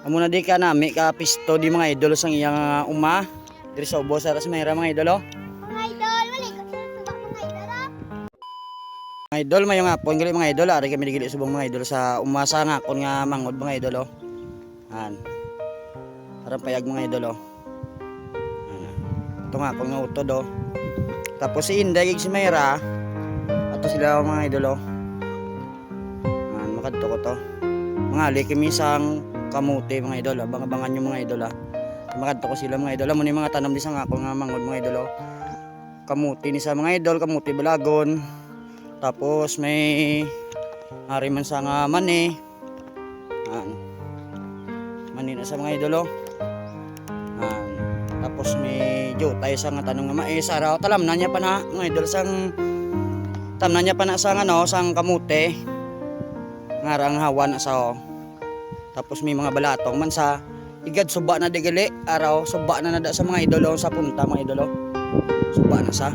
Amo na di ka nami ka pisto di mga idol sang iyang ah, uma. Diri sa ubos sa mayra mga idol oh. Mga idol, wala ko sa subak mga idol ah. Mga idol may nga pon gali mga idol ari kami digili subong mga idol sa umasa nga kon nga mangod mga idol oh. Han. Parang payag mga idol oh. Ito nga kon nga utod oh. Tapos si Inday si Mayra ato sila mga idol oh. Han makadto ko to. Mga ali kami sang kamuti mga idol abang-abangan yung mga idol ah. Makadto ko sila mga idol mo ni mga tanom di sa nga kon nga mangod mga idol oh. Kamuti ni sa mga idol, kamuti balagon. Tapos may hari man sa nga mani. An. Mani na sa mga idolo. An. Tapos may jo tayo sa nga tanong nga mais araw talam na niya pa na mga idol sang tam na niya pa na sa ano sang kamote. Ngarang hawa na sa o. Tapos may mga balatong man sa igad suba na digali araw suba na nada sa mga idolo sa punta mga idolo. Suba na sa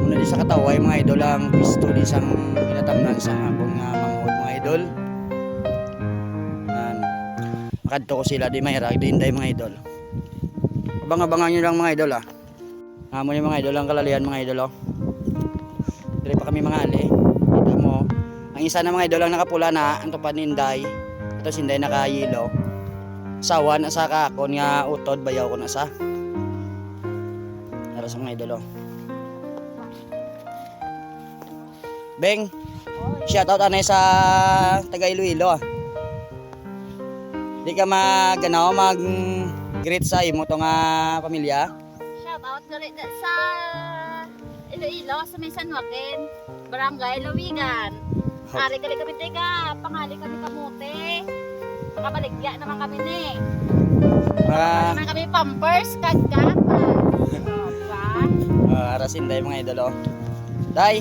Muna di sa kataway mga idol ang pisto di sang inatamnan sa akong nga manghod mga idol. Yan. Makadto ko sila di mayra di inday mga idol. Abang-abangan nyo lang mga idol ah. Amo yung mga idol ang kalalian mga idol oh. Dire pa kami mga ali. Ito mo. Ang isa na mga idol ang nakapula na ang tupad ni Inday. Ito si Inday nakayilo. Sawa na sa kakon nga utod bayaw ko na sa. Para sa mga idol oh. Beng, shoutout anay sa taga Iloilo ah. Di ka maganaw mag greet sa imo to nga pamilya. Shout out gali sa Iloilo sa may San Joaquin, Barangay Lawigan. Ari gali kami tega, pangali kami kamote. Makabaligya naman kami ni. Mga Naman kami pampers, kagkat. Uh, arasin day mga idol oh. Day.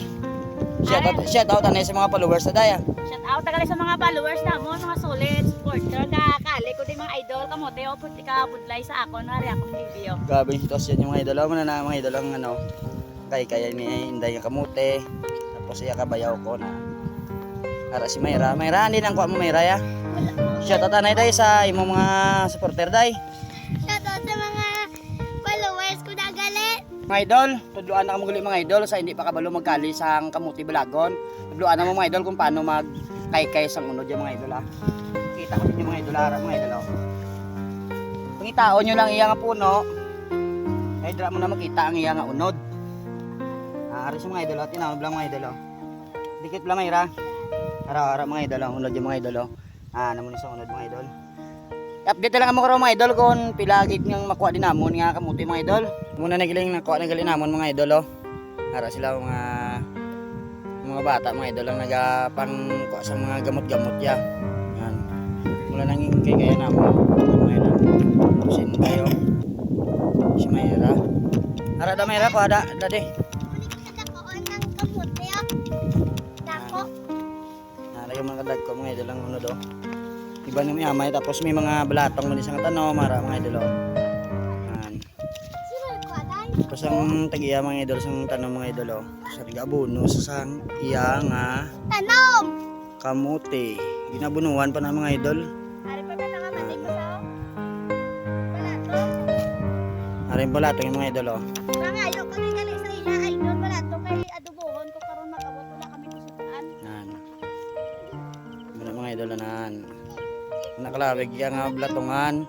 Shoutout shoutout anay sa mga followers na day ah. Shout out tagali sa mga followers namon, mga solid supporter ka kali ko din mga idol kamote o puti ka budlay sa ako na akong video. Grabe yung sitwasyon yung mga idol. Muna na mga idol ang ano. Kay kaya ni Inday nga kamute. Tapos iya kabayaw ko na. Ara si Mayra. Mayra, hindi lang ko mo Mayra ya. Shoutout anay day sa imo mga supporter day. Shout out sa mga followers ko na gali. Mga idol, tudluan na kamuguli mga idol sa hindi pa kabalo magkali sa kamuti balagon. Tudluan na mo mga idol kung paano mag kay sang unod yung mga idol ah. Kita ko din yung mga idol ara mga idol oh. Pangitaon nyo lang iya nga puno. Ay dra mo na makita ang iya nga unod. Ah, ari sa mga idol oh, tinawag lang mga idol oh. Dikit lang mayra. Ara-ara mga idol oh, unod yung mga idol oh. Ah, namun sa unod mga idol. Update lang mo karon mga idol kung pilagit ng makuha din namon nga kamuti mga idol. Muna na giling nakuha na galing namon mga idol oh. Para sila mga mga bata mga idol ang nagapang kuha sa mga gamot-gamot ya. Yan. Mula nang kay kaya namon mga idol. Sin kayo. Si Mayra. Ara da Mayra ko ada dadi. Yung mga kadag ko mga idol ang unod oh. Iba may amay tapos may mga balatong mo sa tanong mara mga idol oh. Tapos ang tagiya mga idol sang tanong mga idol oh. Sa tigabuno sa sang iya nga Tanom. kamuti. Ginabunuan pa na mga idol. Ari pa ba nga matik mo sa? Wala to. Arin pala ito yung mga idol oh. Mga ayok mga idol nan. Nakalawig yan nga blatongan.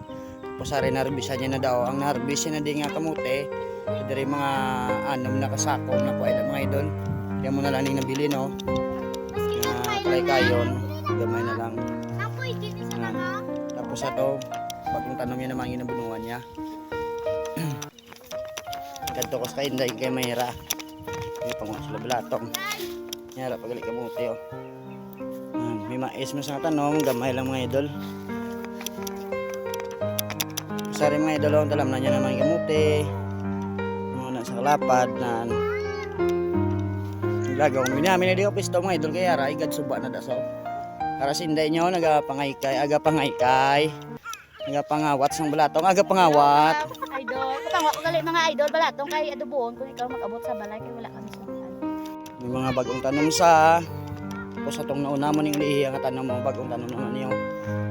Tapos arin narbisan niya na daw. Ang narbisan na di nga kamuti. Dari mga anom na kasako na po mga idol. Kaya mo na lang yung nabili no. Lang kayo kalay kayon. Gamay na lang. Sa mga Tapos ato, bagong tanong niya naman yung nabunuan niya. Kadto ko sa kainday kay Mayra. May panguha sila balatong. Nyara pagali kamuti oh. May mais mo sa tanong, gamay lang mga idol. Sari mga idol, oh, talam na niya naman kamuti. Mga na sa kalapad na Lagaw mo namin na di ko pisto mga idol kaya ra igad suba na dasaw. Para sinday nyo nagapangaykay, aga pangaykay. Nagapangawat sang balatong, aga pangawat. idol. Patang ko gali mga idol balatong kay adobohon kung ikaw mag-abot sa balay kay wala kami sa. May mga bagong tanong sa tapos atong nauna mo ning lihi ang tanong mo bagong tanong naman niyo.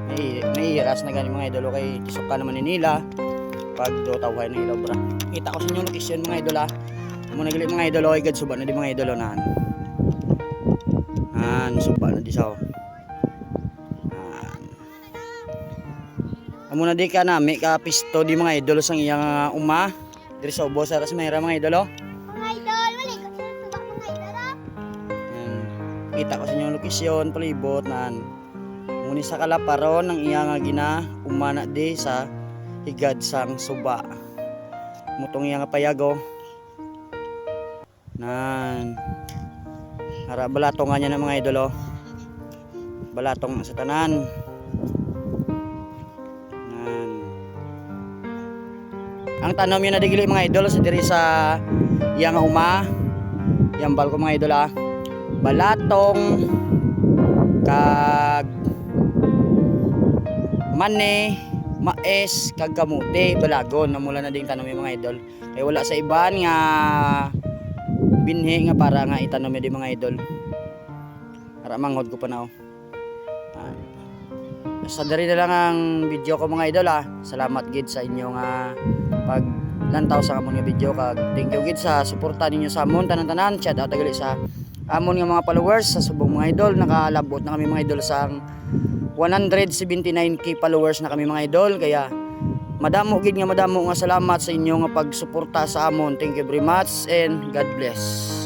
Nai naiiras na gani mga idol kay tisok ka naman ni nila pag do tawhay na ilaw bra. Kita ko sa inyo location mga idol ha. Amo na gali mga idol oy gad suba na di mga idol nan. An suba na di sa. An. Amo na di ka nami ka pisto di mga idol sang iyang ah, uma. Diri sa ubos sa mga oh. Mga idol, Kita ko sa inyo lokasyon, palibot nan. Muni sa kalaparon ng iya nga gina umana di sa higad sang suba. Mutong iya nga payago. Nan. Ara balatong nga niya ng mga idolo. Balatong sa tanan. Nan. Ang tanom yun na digili mga idol sa diri sa iya nga uma. Yambal ko mga idol ah balatong kag mane maes kag kamuti balagon namula na ding tanom mga idol. Kay wala sa iban nga binhi nga para nga itanom di mga idol. Para manghod ko pa na oh. Sa dari na lang ang video ko mga idol ah. Salamat gid sa inyo nga pag lantaw sa amon nga video. Kag thank you gid sa suporta ninyo sa amon tanan-tanan. Shout out sa amon nga mga followers sa subong mga idol nakalabot na kami mga idol sa 179k followers na kami mga idol. Kaya madamo gid nga madamo nga salamat sa inyo nga pagsuporta sa amon. Thank you very much and God bless